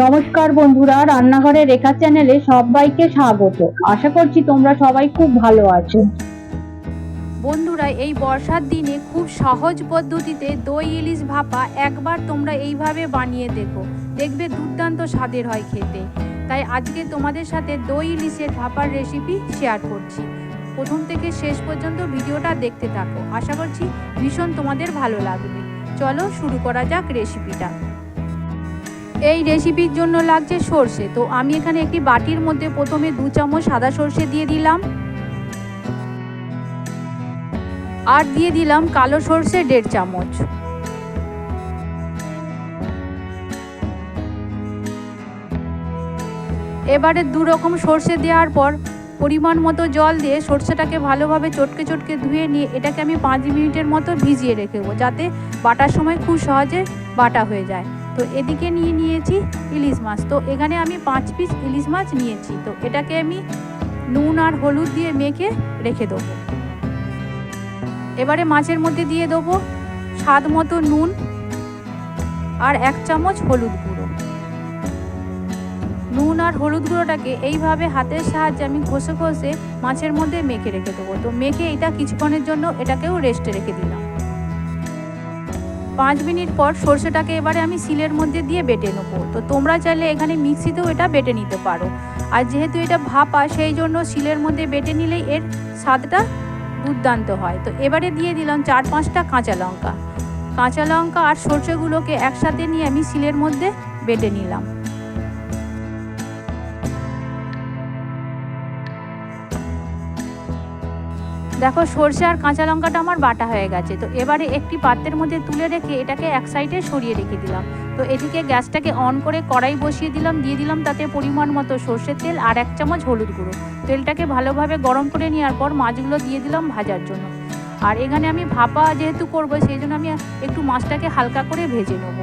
নমস্কার বন্ধুরা, রান্নাঘরে রেখা চ্যানেলে সবাইকে স্বাগত। আশা করছি তোমরা সবাই খুব ভালো আছো। বন্ধুরা, এই বর্ষার দিনে খুব সহজ পদ্ধতিতে দই, ইলিশ ভাপা একবার তোমরা এইভাবে বানিয়ে দেখো। দেখবে দুর্দান্ত স্বাদের হয় খেতে। তাই আজকে তোমাদের সাথে দই, ইলিশের ভাপার রেসিপি শেয়ার করছি। প্রথম থেকে শেষ পর্যন্ত ভিডিওটা দেখতে থাকো। আশা করছি ভীষণ তোমাদের ভালো লাগবে। চলো শুরু করা যাক রেসিপিটা এই রেসিপির জন্য লাগছে সর্ষে। তো আমি এখানে একটি বাটির মধ্যে প্রথমে দু চামচ সাদা সর্ষে দিয়ে দিলাম। আর দিয়ে দিলাম কালো সর্ষে দেড় চামচ। এবারে দু রকম সর্ষে দেওয়ার পর পরিমাণ মতো জল দিয়ে সর্ষেটাকে ভালোভাবে চটকে চটকে ধুয়ে নিয়ে এটাকে আমি পাঁচ মিনিটের মতো ভিজিয়ে রেখেবো যাতে বাটার সময় খুব সহজে বাটা হয়ে যায়। তো এদিকে নিয়ে নিয়েছি ইলিশ মাছ। তো এখানে আমি পাঁচ পিস ইলিশ মাছ নিয়েছি। তো এটাকে আমি নুন আর হলুদ দিয়ে মেখে রেখে দেবো। এবারে মাছের মধ্যে দিয়ে দেবো স্বাদ মতো নুন আর এক চামচ হলুদ গুঁড়ো। নুন আর হলুদ গুঁড়োটাকে এইভাবে হাতের সাহায্যে আমি ঘষে ঘষে মাছের মধ্যে মেখে রেখে দেবো। তো মেখে এটা কিছুক্ষণের জন্য এটাকেও রেস্টে রেখে দিলাম। পাঁচ মিনিট পর সর্ষেটাকে এবারে আমি শিলের মধ্যে দিয়ে বেটে নেব। তো তোমরা চাইলে এখানে মিক্সিতেও এটা বেটে নিতে পারো। আর যেহেতু এটা ভাপা, সেই জন্য শিলের মধ্যে বেটে নিলেই এর স্বাদটা দুর্দান্ত হয়। তো এবারে দিয়ে দিলাম চার পাঁচটা কাঁচা লঙ্কা। কাঁচা লঙ্কা আর সর্ষেগুলোকে একসাথে নিয়ে আমি শিলের মধ্যে বেটে নিলাম। দেখো সর্ষে আর কাঁচা লঙ্কাটা আমার বাটা হয়ে গেছে। তো এবারে একটি পাত্রের মধ্যে তুলে রেখে এটাকে এক সাইডে সরিয়ে রেখে দিলাম। তো এদিকে গ্যাসটাকে অন করে কড়াই বসিয়ে দিলাম, দিয়ে দিলাম তাতে পরিমাণ মতো সর্ষের তেল আর এক চামচ হলুদ গুঁড়ো। তেলটাকে ভালোভাবে গরম করে নেওয়ার পর মাছগুলো দিয়ে দিলাম ভাজার জন্য। আর এখানে আমি ভাপা যেহেতু করব, সেই জন্য আমি একটু মাছটাকে হালকা করে ভেজে নেব।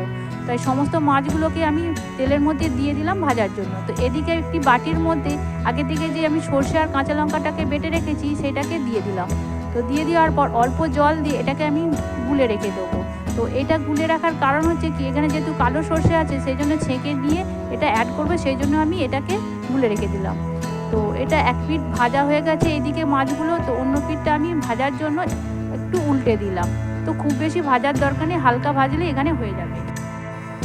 তাই সমস্ত মাছগুলোকে আমি তেলের মধ্যে দিয়ে দিলাম ভাজার জন্য। তো এদিকে একটি বাটির মধ্যে, আগে থেকে যে আমি সর্ষে আর কাঁচা লঙ্কাটাকে বেটে রেখেছি, সেটাকে দিয়ে দিলাম। তো দিয়ে দেওয়ার পর অল্প জল দিয়ে এটাকে আমি গুলে রেখে দেবো। তো এটা গুলে রাখার কারণ হচ্ছে কি, এখানে যেহেতু কালো সর্ষে আছে সেই জন্য ছেঁকে দিয়ে এটা অ্যাড করবে সেই জন্য আমি এটাকে গুলে রেখে দিলাম। তো এটা এক পিঠ ভাজা হয়ে গেছে এইদিকে মাছগুলো, তো অন্য পিঠটা আমি ভাজার জন্য একটু উল্টে দিলাম। তো খুব বেশি ভাজার দরকার নেই, হালকা ভাজলে এখানে হয়ে যাবে।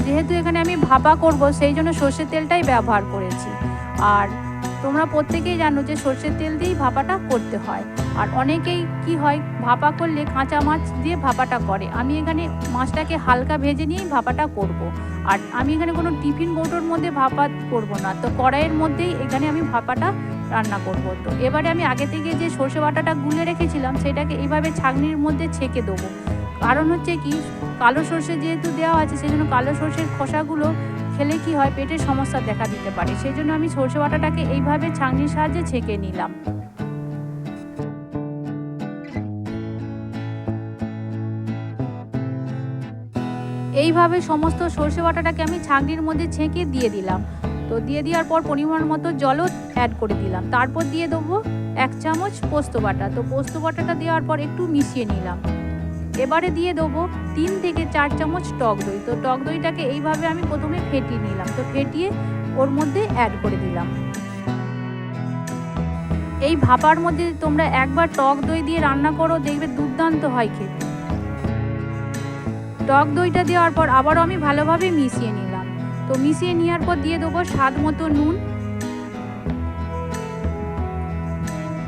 যেহেতু এখানে আমি ভাপা করব, সেই জন্য সর্ষের তেলটাই ব্যবহার করেছি। আর তোমরা প্রত্যেকেই জানো যে সর্ষের তেল দিয়েই ভাপাটা করতে হয়। আর অনেকেই কি হয়, ভাপা করলে কাঁচা মাছ দিয়ে ভাপাটা করে। আমি এখানে মাছটাকে হালকা ভেজে নিয়েই ভাপাটা করব। আর আমি এখানে কোনো টিফিন কৌটোর মধ্যে ভাপা করব না। তো কড়াইয়ের মধ্যেই এখানে আমি ভাপাটা রান্না করব। তো এবারে আমি আগে থেকে যে সর্ষে বাটাটা গুলে রেখেছিলাম, সেটাকে এইভাবে ছাঁকনির মধ্যে ছেঁকে দেবো। কারণ হচ্ছে কি কালো সর্ষে যেহেতু দেওয়া আছে, সেই জন্য কালো সর্ষের খোসাগুলো খেলে কি হয়? পেটের সমস্যা দেখা দিতে পারে। সেই জন্য আমি সর্ষে বাটাটাকে এইভাবে ছাঁকনির সাহায্যে ছেঁকে নিলাম। এইভাবে সমস্ত সর্ষে বাটাটাকে আমি ছাঁকনির মধ্যে ছেঁকে দিয়ে দিলাম। তো দিয়ে দেওয়ার পর পরিমাণ মতো জলও অ্যাড করে দিলাম। তারপর দিয়ে দেবো এক চামচ পোস্ত বাটা। তো পোস্ত বাটাটা দেওয়ার পর একটু মিশিয়ে নিলাম। এবারে দিয়ে দেবো তিন থেকে চার চামচ টক দই। তো টক দইটাকে এইভাবে আমি প্রথমে ফেটিয়ে নিলাম। তো ফেটিয়ে ওর মধ্যে অ্যাড করে দিলাম। এই ভাপার মধ্যে তোমরা একবার টক দই দিয়ে রান্না করো, দেখবে দুর্দান্ত হয় খেতে। টক দইটা দেওয়ার পর আবারও আমি ভালোভাবে মিশিয়ে নিলাম। তো মিশিয়ে নেওয়ার পর দিয়ে দেবো স্বাদ মতো নুন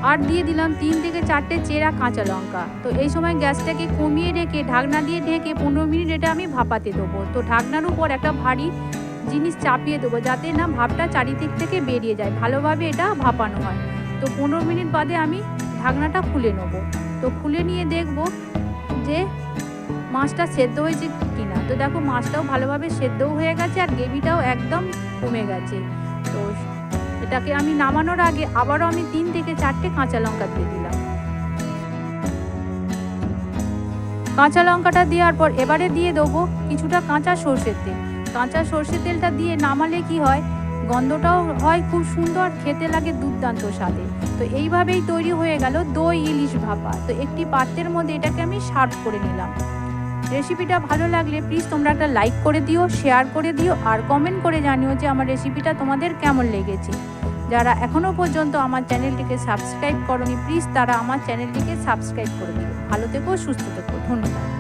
আর দিয়ে দিলাম তিন থেকে চারটে চেরা কাঁচা লঙ্কা। তো এই সময় গ্যাসটাকে কমিয়ে রেখে ঢাকনা দিয়ে ঢেকে পনেরো মিনিট এটা আমি ভাপাতে দেবো। তো ঢাকনার উপর একটা ভারী জিনিস চাপিয়ে দেবো যাতে না ভাপটা চারিদিক থেকে বেরিয়ে যায়। ভালোভাবে এটা ভাপানো হয়। তো পনেরো মিনিট বাদে আমি ঢাকনাটা খুলে নেব। তো খুলে নিয়ে দেখব যে মাছটা সেদ্ধ হয়েছে কিনা। তো দেখো মাছটাও ভালোভাবে সেদ্ধও হয়ে গেছে আর গ্রেভিটাও একদম কমে গেছে। এটাকে আমি নামানোর আগে আবারও আমি তিন থেকে চারটে কাঁচা লঙ্কা দিয়ে দিলাম। কাঁচা লঙ্কাটা দেওয়ার পর এবারে দিয়ে দেবো কিছুটা কাঁচা সর্ষের তেল। কাঁচা সর্ষের তেলটা দিয়ে নামালে কি হয়? গন্ধটাও হয় খুব সুন্দর, খেতে লাগে দুর্দান্ত স্বাদে। তো এইভাবেই তৈরি হয়ে গেল দই, ইলিশ ভাপা। তো একটি পাত্রের মধ্যে এটাকে আমি সার্ভ করে নিলাম। রেসিপিটা ভালো লাগলে প্লিজ তোমরা একটা লাইক করে দিও শেয়ার করে দিও, আর কমেন্ট করে জানিও যে আমার রেসিপিটা তোমাদের কেমন লেগেছে। যারা এখনও পর্যন্ত আমার চ্যানেলটিকে সাবস্ক্রাইব করনি প্লিজ তারা আমার চ্যানেলটিকে সাবস্ক্রাইব করে দিও। ভালো থেকো, সুস্থ থেকো। ধন্যবাদ।